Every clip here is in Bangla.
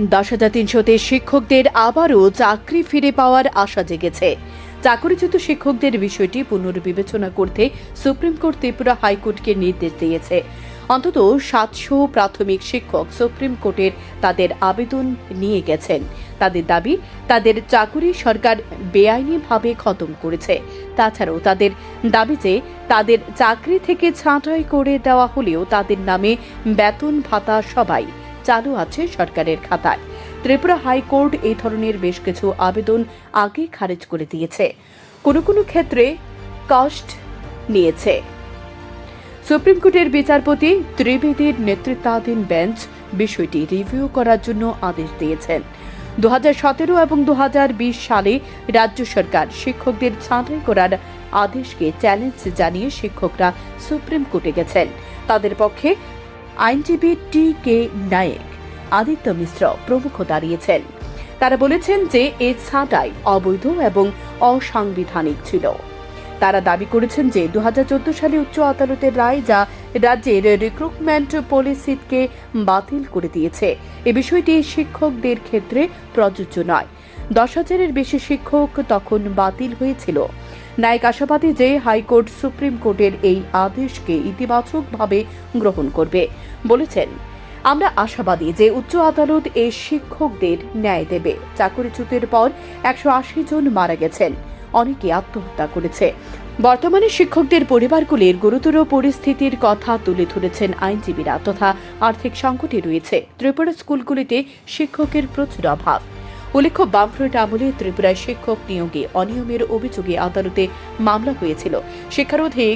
দশ হাজার তিনশোতে শিক্ষকদের আবারও চাকরি ফিরে পাওয়ার আশা জেগেছে। চাকরিচ্যুত শিক্ষকদের বিষয়টি পুনর্বিবেচনা করতে সুপ্রিম কোর্ট ত্রিপুরা হাইকোর্টকে নির্দেশ দিয়েছে। অন্তত সাতশো প্রাথমিক শিক্ষক সুপ্রিম কোর্টের তাদের আবেদন নিয়ে গেছেন। তাদের দাবি, তাদের চাকুরি সরকার বেআইনিভাবে খতম করেছে। তাছাড়াও তাদের দাবি যে, তাদের চাকরি থেকে ছাঁটাই করে দেওয়া হলেও তাদের নামে বেতন ভাতা সবাই চালু আছে সরকারের খাতায়। ত্রিপুরা হাইকোর্ট এই ধরনের বেশ কিছু আবেদন আগে খারিজ করে দিয়েছে। কোনো কোনো ক্ষেত্রে কষ্ট নিয়েছে। সুপ্রিম কোর্টের বিচারপতি ত্রিবেদীর নেতৃত্বাধীন বেঞ্চ বিষয়টি রিভিউ করার জন্য আদেশ দিয়েছেন। দু সতেরো এবং দু হাজার বিশ সালে রাজ্য সরকার শিক্ষকদের ছাঁটাই করার আদেশকে চ্যালেঞ্জ জানিয়ে শিক্ষকরা সুপ্রিম কোর্টে গেছেন। তাদের পক্ষে আইনজীবী টি কে নায়েক, আদিত্য মিশ্র প্রমুখ দাঁড়িয়েছেন। তারা বলেছেন যে এই ছাঁটাই অবৈধ এবং অসাংবিধানিক ছিল। তারা দাবি করেছেন যে দু হাজার চোদ্দ সালে উচ্চ আদালতের রায় যা রাজ্যের রিক্রুটমেন্ট পলিসিকে বাতিল করে দিয়েছে, এ বিষয়টি শিক্ষকদের ক্ষেত্রে প্রযোজ্য নয়। দশ হাজারের বেশি শিক্ষক তখন বাতিল হয়েছিল। ন্যায়িক আশাবাদী যে হাইকোর্ট সুপ্রিম কোর্টের এই আদেশকে ইতিবাচকভাবে গ্রহণ করবে, বলেছেন। আমরা আশাবাদী যে উচ্চ আদালত এই শিক্ষকদের ন্যায় দেবে। চাকরিচ্যুতের পর একশো আশি জন মারা গেছেন। অনেকে আত্মহত্যা করেছে। বর্তমানে শিক্ষকদের পরিবারগুলির গুরুতর পরিস্থিতির কথা তুলে ধরেছেন আইনজীবীরা তথা আর্থিক সংকটে রয়েছে। ত্রিপুরা স্কুলগুলিতে শিক্ষকের প্রচুর অভাব। উল্লেখ্য, বামফ্রন্ট আমলে ত্রিপুরায় শিক্ষক নিয়োগে অনিয়মের অভিযোগে আদালতে মামলা হয়েছিল। শিক্ষারোধী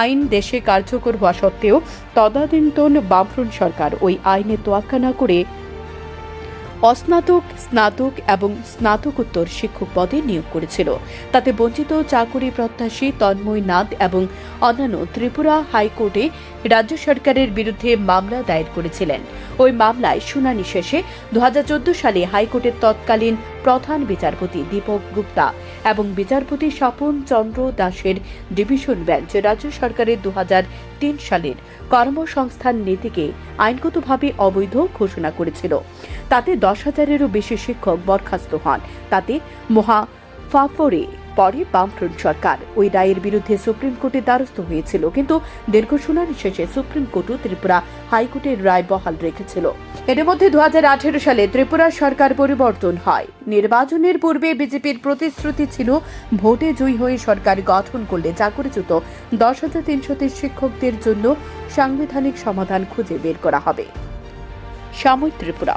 আইন দেশে কার্যকর হওয়া সত্ত্বেও তদানীন্তন বামফ্রন্ট সরকার ওই আইনে তোয়াক্কা না করে অস্নাতক, স্নাতক এবং স্নাতকোত্তর শিক্ষক পদে নিয়োগ করেছিল। তাতে বঞ্চিত চাকুরি প্রত্যাশী তন্ময় নাথ এবং অন্যান্য ত্রিপুরা হাইকোর্টে রাজ্য সরকারের বিরুদ্ধে মামলা দায়ের করেছিলেন। ওই মামলায় শুনানি শেষে দু হাজার চোদ্দ সালে হাইকোর্টের তৎকালীন প্রধান বিচারপতি দীপক গুপ্তা এবং বিচারপতি স্বপন চন্দ্র দাসের ডিভিশন বেঞ্চ রাজ্য সরকারের দু হাজার তিন সালের কর্মসংস্থান নীতিকে আইনগতভাবে অবৈধ ঘোষণা করেছিল। তাতে দশ হাজারেরও বেশি শিক্ষক বরখাস্ত হন। তাতে মহা ফাফরে পরে বামফ্রন্ট সরকার। ওই রায়ের বিরুদ্ধে সুপ্রিম কোর্টে দ্বারস্থ হয়েছিল, কিন্তু দীর্ঘ শুনানি শেষে সুপ্রিম কোর্টও ত্রিপুরা হাইকোর্টের রায় বহাল রেখেছিল। এর মধ্যে দুহাজার আঠেরো সালে ত্রিপুরা সরকার পরিবর্তন হয়। নির্বাচনের পূর্বে বিজেপির প্রতিশ্রুতি ছিল, ভোটে জয়ী হয়ে সরকার গঠন করলে চাকরিচ্যুত দশ হাজার তিনশোতে শিক্ষকদের জন্য সাংবিধানিক সমাধান খুঁজে বের করা হবে। সাময়িক Tripura.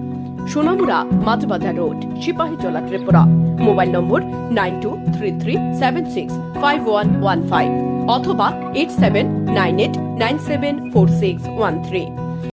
Sonamura Majhbazar road Sepahijala Tripura. Mobile number nine two three three seven six five one one five অথবা eight seven nine eight nine seven four six one three.